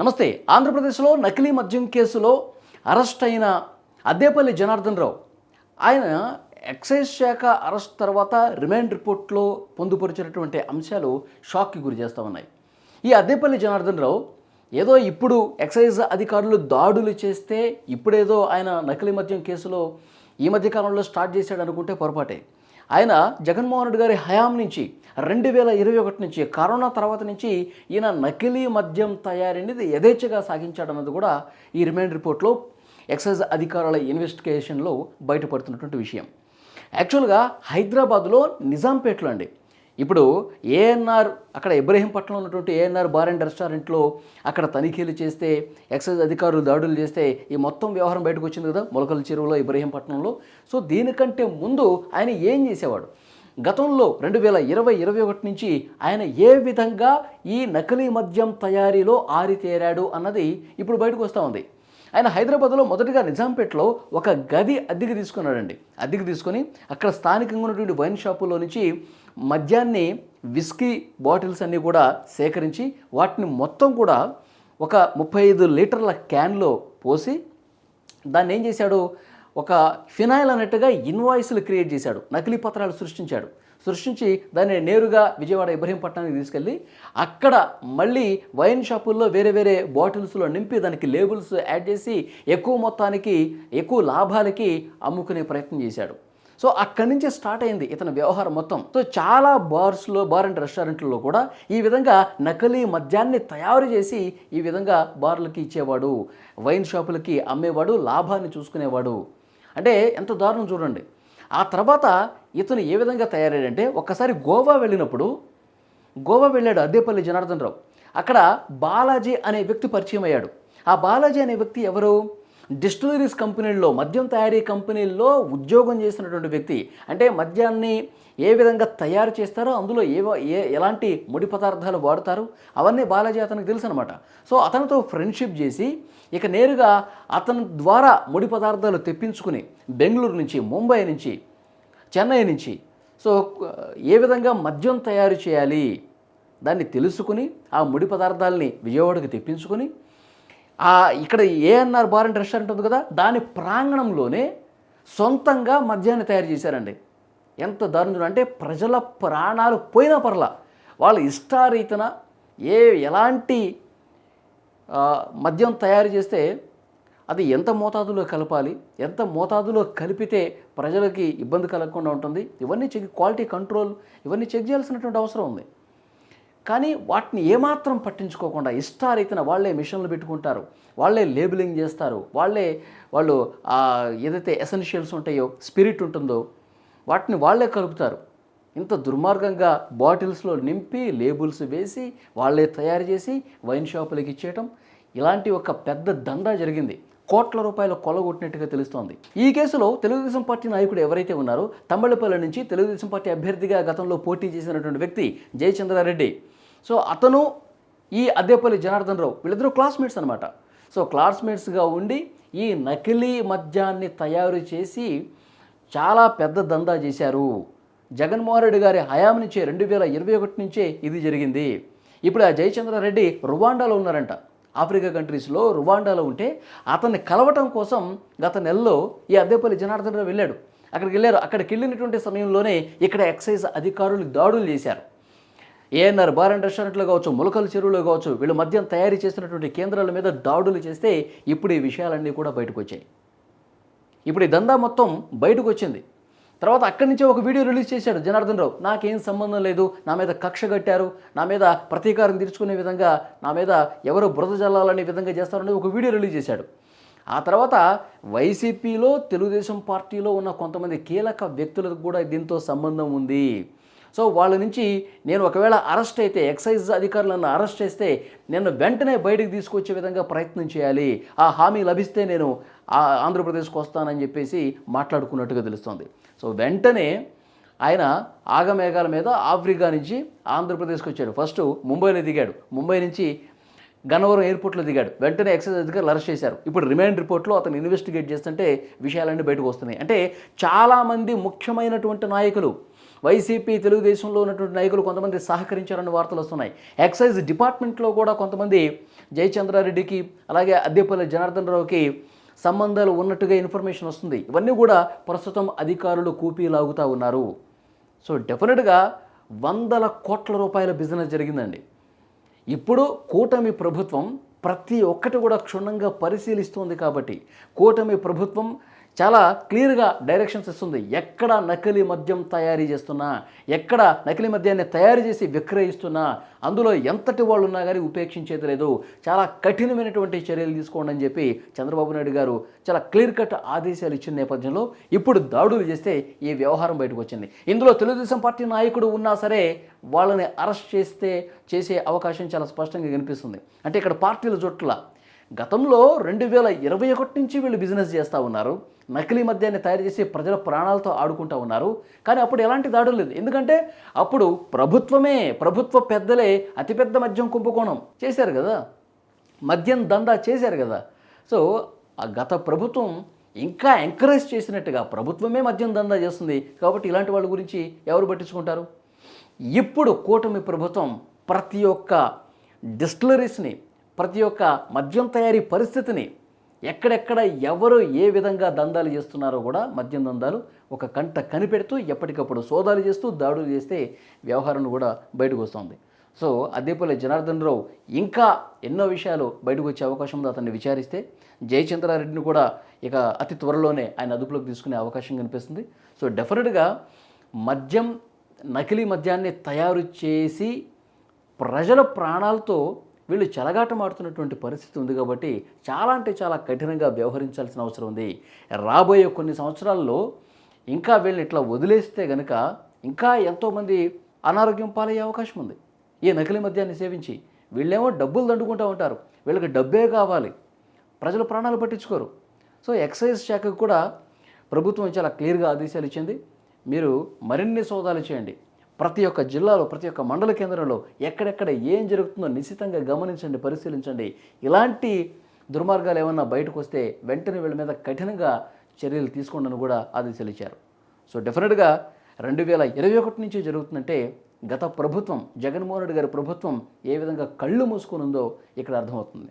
నమస్తే ఆంధ్రప్రదేశ్లో నకిలీ మద్యం కేసులో అరెస్ట్ అయిన అద్దేపల్లి జనార్దన్ రావు. ఆయన ఎక్సైజ్ శాఖ అరెస్ట్ తర్వాత రిమాండ్ రిపోర్ట్లో పొందుపరిచినటువంటి అంశాలు షాక్కి గురి చేస్తూ ఉన్నాయి. ఈ అద్దేపల్లి జనార్దన్ రావు ఏదో ఇప్పుడు ఎక్సైజ్ అధికారులు దాడులు చేస్తే ఇప్పుడేదో ఆయన నకిలీ మద్యం కేసులో ఈ మధ్య కాలంలో స్టార్ట్ చేశాడు అనుకుంటే పొరపాటే. ఆయన జగన్మోహన్ రెడ్డి గారి హయాం నుంచి రెండు వేల ఇరవై ఒకటి నుంచి కరోనా తర్వాత నుంచి ఈయన నకిలీ మద్యం తయారీని యథేచ్ఛగా సాగించాడన్నది కూడా ఈ రిమైండ్ రిపోర్ట్లో ఎక్సైజ్ అధికారుల ఇన్వెస్టిగేషన్లో బయటపడుతున్నటువంటి విషయం. యాక్చువల్గా హైదరాబాద్లో నిజాంపేటలో అండి ఇప్పుడు ఏఎన్ఆర్ అక్కడ ఇబ్రహీంపట్నంలో ఉన్నటువంటి ఏఎన్ఆర్ బార్ అండ్ రెస్టారెంట్లో అక్కడ తనిఖీలు చేస్తే ఎక్సైజ్ అధికారులు దాడులు చేస్తే ఈ మొత్తం వ్యవహారం బయటకు వచ్చింది కదా మొలకల చెరువులో ఇబ్రహీంపట్నంలో సో దీనికంటే ముందు ఆయన ఏం చేసేవాడు? గతంలో రెండు వేల ఇరవై ఇరవై ఒకటి నుంచి ఆయన ఏ విధంగా ఈ నకిలీ మద్యం తయారీలో ఆరితేరాడు అన్నది ఇప్పుడు బయటకు వస్తూ ఉంది. ఆయన హైదరాబాద్లో మొదటగా నిజాంపేటలో ఒక గది అద్దెకి తీసుకున్నాడండి. అద్దెకి తీసుకొని అక్కడ స్థానికంగా ఉన్నటువంటి వైన్ షాపులో నుంచి మద్యాన్ని విస్కీ బాటిల్స్ అన్నీ కూడా సేకరించి వాటిని మొత్తం కూడా ఒక ముప్పై ఐదు లీటర్ల క్యాన్లో పోసి దాన్ని ఏం చేశాడు? ఒక ఫినాయిల్ అన్నట్టుగా ఇన్వాయిస్లు క్రియేట్ చేశాడు. నకిలీ పత్రాలు సృష్టించాడు. సృష్టించి దాన్ని నేరుగా విజయవాడ ఇబ్రహీంపట్నానికి తీసుకెళ్ళి అక్కడ మళ్ళీ వైన్ షాపుల్లో వేరే వేరే బాటిల్స్లో నింపి దానికి లేబుల్స్ యాడ్ చేసి ఎక్కువ మొత్తానికి ఎక్కువ లాభాలకి అమ్ముకునే ప్రయత్నం చేశాడు. సో అక్కడి నుంచే స్టార్ట్ అయింది ఇతని వ్యవహారం మొత్తం. సో చాలా బార్స్లో బార్ అండ్ రెస్టారెంట్లలో కూడా ఈ విధంగా నకిలీ మద్యాన్ని తయారు చేసి ఈ విధంగా బార్లకి ఇచ్చేవాడు వైన్ షాపులకి అమ్మేవాడు లాభాన్ని చూసుకునేవాడు. అంటే ఎంత దారుణం చూడండి. ఆ తర్వాత ఇతను ఏ విధంగా తయారయ్యాడంటే ఒక్కసారి గోవా వెళ్ళినప్పుడు గోవా వెళ్ళాడు అద్దేపల్లి జనార్దన్ రావు. అక్కడ బాలాజీ అనే వ్యక్తి పరిచయం అయ్యాడు. ఆ బాలాజీ అనే వ్యక్తి ఎవరు? డిస్టిలరీస్ కంపెనీల్లో మద్యం తయారీ కంపెనీల్లో ఉద్యోగం చేసినటువంటి వ్యక్తి అంటే మద్యాన్ని ఏ విధంగా తయారు చేస్తారో అందులో ఏ ఏ ఎలాంటి ముడి పదార్థాలు వాడతారు అవన్నీ బాలాజీ అతనికి తెలుసు అనమాట సో అతనితో ఫ్రెండ్షిప్ చేసి ఇక నేరుగా అతని ద్వారా ముడి పదార్థాలు తెప్పించుకుని బెంగళూరు నుంచి ముంబై నుంచి చెన్నై నుంచి సో ఏ విధంగా మద్యం తయారు చేయాలి దాన్ని తెలుసుకుని ఆ ముడి పదార్థాలని విజయవాడకు తెప్పించుకొని ఇక్కడ ఏఎన్ఆర్ బార్ అండ్ రెస్టారెంట్ ఉంది కదా దాని ప్రాంగణంలోనే సొంతంగా మద్యాన్ని తయారు చేశారండి. ఎంత దారుణం అంటే ప్రజల ప్రాణాలు పోయినా పర్లా వాళ్ళ ఇష్టారీతన ఏ ఎలాంటి మద్యం తయారు చేస్తే అది ఎంత మోతాదులో కలపాలి ఎంత మోతాదులో కలిపితే ప్రజలకి ఇబ్బంది కలగకుండా ఉంటుంది ఇవన్నీ చెక్ క్వాలిటీ కంట్రోల్ ఇవన్నీ చెక్ చేయాల్సినటువంటి అవసరం ఉంది. కానీ వాటిని ఏమాత్రం పట్టించుకోకుండా ఇష్టారీతిన వాళ్ళే మిషన్లు పెట్టుకుంటారు. వాళ్ళే లేబులింగ్ చేస్తారు. వాళ్ళే వాళ్ళు ఏదైతే ఎసెన్షియల్స్ ఉంటాయో స్పిరిట్ ఉంటుందో వాటిని వాళ్ళే కలుపుతారు. ఇంత దుర్మార్గంగా బాటిల్స్లో నింపి లేబుల్స్ వేసి వాళ్ళే తయారు చేసి వైన్ షాపులకు ఇచ్చేయటం ఇలాంటి ఒక పెద్ద దందా జరిగింది. కోట్ల రూపాయల కొలగొట్టినట్టుగా తెలుస్తోంది. ఈ కేసులో తెలుగుదేశం పార్టీ నాయకుడు ఎవరైతే ఉన్నారో తమ్మళ్ళపల్లి నుంచి తెలుగుదేశం పార్టీ అభ్యర్థిగా గతంలో పోటీ చేసినటువంటి వ్యక్తి జయచంద్రారెడ్డి. సో అతను ఈ అద్దేపల్లి జనార్దన్ రావు వీళ్ళిద్దరూ క్లాస్మేట్స్ అనమాట సో క్లాస్మేట్స్గా ఉండి ఈ నకిలీ మద్యాన్ని తయారు చేసి చాలా పెద్ద దందా చేశారు. జగన్మోహన్ రెడ్డి గారి హయాం నుంచే రెండు వేల ఇరవై ఒకటి నుంచే ఇది జరిగింది. ఇప్పుడు ఆ జయచంద్రారెడ్డి రువాండాలో ఉన్నారంట. ఆఫ్రికా కంట్రీస్లో రువాండాలో ఉంటే అతన్ని కలవటం కోసం గత నెలలో ఈ అద్దెపల్లి జనార్దన్ రావు వెళ్ళాడు. అక్కడికి వెళ్ళారు. అక్కడికి వెళ్ళినటువంటి సమయంలోనే ఇక్కడ ఎక్సైజ్ అధికారులు దాడులు చేశారు. ఏఎన్ఆర్ బార్ అండ్ రెస్టారెంట్లో కావచ్చు ములకల చెరువులో కావచ్చు వీళ్ళు మద్యం తయారు చేసినటువంటి కేంద్రాల మీద దాడులు చేస్తే ఇప్పుడు ఈ విషయాలన్నీ కూడా బయటకు వచ్చాయి ఇప్పుడు ఈ దందా మొత్తం బయటకు వచ్చింది తర్వాత అక్కడి నుంచే ఒక వీడియో రిలీజ్ చేశాడు జనార్దన్ రావు. నాకేం సంబంధం లేదు నా మీద కక్ష కట్టారు నా మీద ప్రతీకారం తీర్చుకునే విధంగా నా మీద ఎవరో బురద జల్లాలనే విధంగా చేస్తారని ఒక వీడియో రిలీజ్ చేశాడు. ఆ తర్వాత వైసీపీలో తెలుగుదేశం పార్టీలో ఉన్న కొంతమంది కీలక వ్యక్తులకు కూడా దీంతో సంబంధం ఉంది. సో వాళ్ళ నుంచి నేను ఒకవేళ అరెస్ట్ అయితే ఎక్సైజ్ అధికారులను అరెస్ట్ చేస్తే నేను వెంటనే బయటకు తీసుకొచ్చే విధంగా ప్రయత్నం చేయాలి. ఆ హామీ లభిస్తే నేను ఆ ఆంధ్రప్రదేశ్కి వస్తానని చెప్పేసి మాట్లాడుకున్నట్టుగా తెలుస్తోంది. సో వెంటనే ఆయన ఆగమేఘాల మీద ఆఫ్రికా నుంచి ఆంధ్రప్రదేశ్కి వచ్చాడు. ఫస్ట్ ముంబైలో దిగాడు. ముంబై నుంచి గన్నవరం ఎయిర్పోర్ట్లో దిగాడు. వెంటనే ఎక్సైజ్ అధికారులు అరెస్ట్ చేశారు. ఇప్పుడు రిమైండ్ రిపోర్ట్లో అతను ఇన్వెస్టిగేట్ చేస్తుంటే విషయాలన్నీ బయటకు వస్తున్నాయి. అంటే చాలామంది ముఖ్యమైనటువంటి నాయకులు వైసీపీ తెలుగుదేశంలో ఉన్నటువంటి నాయకులు కొంతమంది సహకరించారని వార్తలు వస్తున్నాయి. ఎక్సైజ్ డిపార్ట్మెంట్లో కూడా కొంతమంది జయచంద్రారెడ్డికి అలాగే అద్దెపల్లి జనార్దన్ రావుకి సంబంధాలు ఉన్నట్టుగా ఇన్ఫర్మేషన్ వస్తుంది. ఇవన్నీ కూడా ప్రస్తుతం అధికారులు కూపీ లాగుతూ ఉన్నారు. సో డెఫినెట్గా వందల కోట్ల రూపాయల బిజినెస్ జరిగిందండి. ఇప్పుడు కూటమి ప్రభుత్వం ప్రతి ఒక్కటి కూడా క్షుణ్ణంగా పరిశీలిస్తుంది కాబట్టి కూటమి ప్రభుత్వం చాలా క్లియర్గా డైరెక్షన్స్ ఇస్తుంది. ఎక్కడ నకిలీ మద్యం తయారీ చేస్తున్నా ఎక్కడ నకిలీ మద్యాన్ని తయారు చేసి విక్రయిస్తున్నా అందులో ఎంతటి వాళ్ళు ఉన్నా కానీ ఉపేక్షించేది లేదు. చాలా కఠినమైనటువంటి చర్యలు తీసుకోండి అని చెప్పి చంద్రబాబు నాయుడు గారు చాలా క్లియర్ కట్ ఆదేశాలు ఇచ్చిన నేపథ్యంలో ఇప్పుడు దాడులు చేస్తే ఈ వ్యవహారం బయటకు వచ్చింది. ఇందులో తెలుగుదేశం పార్టీ నాయకుడు ఉన్నా సరే వాళ్ళని అరెస్ట్ చేస్తే చేసే అవకాశం చాలా స్పష్టంగా కనిపిస్తుంది. అంటే ఇక్కడ పార్టీల జొట్ల గతంలో రెండు వేల ఇరవై ఒకటి నుంచి వీళ్ళు బిజినెస్ చేస్తూ ఉన్నారు. నకిలీ మద్యాన్ని తయారు చేసి ప్రజల ప్రాణాలతో ఆడుకుంటూ ఉన్నారు. కానీ అప్పుడు ఎలాంటి దాడులు లేదు. ఎందుకంటే అప్పుడు ప్రభుత్వమే ప్రభుత్వ పెద్దలే అతిపెద్ద మద్యం కుంభకోణం చేశారు కదా. మద్యం దందా చేశారు కదా. సో ఆ గత ప్రభుత్వం ఇంకా ఎంకరేజ్ చేసినట్టుగా ప్రభుత్వమే మద్యం దందా చేస్తుంది. కాబట్టి ఇలాంటి వాళ్ళ గురించి ఎవరు పట్టించుకుంటారు? ఇప్పుడు కూటమి ప్రభుత్వం ప్రతి ఒక్క డిస్టిలరీస్ని ప్రతి ఒక్క మద్యం తయారీ పరిస్థితిని ఎక్కడెక్కడ ఎవరు ఏ విధంగా దందాలు చేస్తున్నారో కూడా మద్యం దందాలు ఒక కంట కనిపెడుతూ ఎప్పటికప్పుడు సోదాలు చేస్తూ దాడులు చేస్తే వ్యవహారం కూడా బయటకు వస్తుంది. సో అదేపల్లి జనార్దన్ రావు ఇంకా ఎన్నో విషయాలు బయటకు వచ్చే అవకాశం ఉంది అతన్ని విచారిస్తే. జయచంద్రారెడ్డిని కూడా ఇక అతి త్వరలోనే ఆయన అదుపులోకి తీసుకునే అవకాశం కనిపిస్తుంది. సో డెఫినెట్గా మద్యం నకిలీ మద్యాన్ని తయారు చేసి ప్రజల ప్రాణాలతో వీళ్ళు చెలగాటమాడుతున్నటువంటి పరిస్థితి ఉంది కాబట్టి చాలా అంటే చాలా కఠినంగా వ్యవహరించాల్సిన అవసరం ఉంది. రాబోయే కొన్ని సంవత్సరాల్లో ఇంకా వీళ్ళని ఇట్లా వదిలేస్తే గనుక ఇంకా ఎంతోమంది అనారోగ్యం పాలయ్యే అవకాశం ఉంది. ఈ నకిలీ మద్యాన్ని సేవించి వీళ్ళేమో డబ్బులు దండుకుంటూ ఉంటారు. వీళ్ళకి డబ్బే కావాలి. ప్రజలు ప్రాణాలు పట్టించుకోరు. సో ఎక్సైజ్ శాఖకు కూడా ప్రభుత్వం చాలా క్లియర్గా ఆదేశాలు ఇచ్చింది. మీరు మరిన్ని సోదాలు చేయండి. ప్రతి ఒక్క జిల్లాలో ప్రతి ఒక్క మండల కేంద్రంలో ఎక్కడెక్కడ ఏం జరుగుతుందో నిశ్చితంగా గమనించండి పరిశీలించండి. ఇలాంటి దుర్మార్గాలు ఏమన్నా బయటకు వస్తే వెంటనే వీళ్ళ మీద కఠినంగా చర్యలు తీసుకోండి కూడా ఆదేశాలు ఇచ్చారు. సో డెఫినెట్గా రెండు వేల ఇరవై ఒకటి నుంచి జరుగుతుందంటే గత ప్రభుత్వం జగన్మోహన్ రెడ్డి గారి ప్రభుత్వం ఏ విధంగా కళ్ళు మూసుకునుందో ఇక్కడ అర్థమవుతుంది.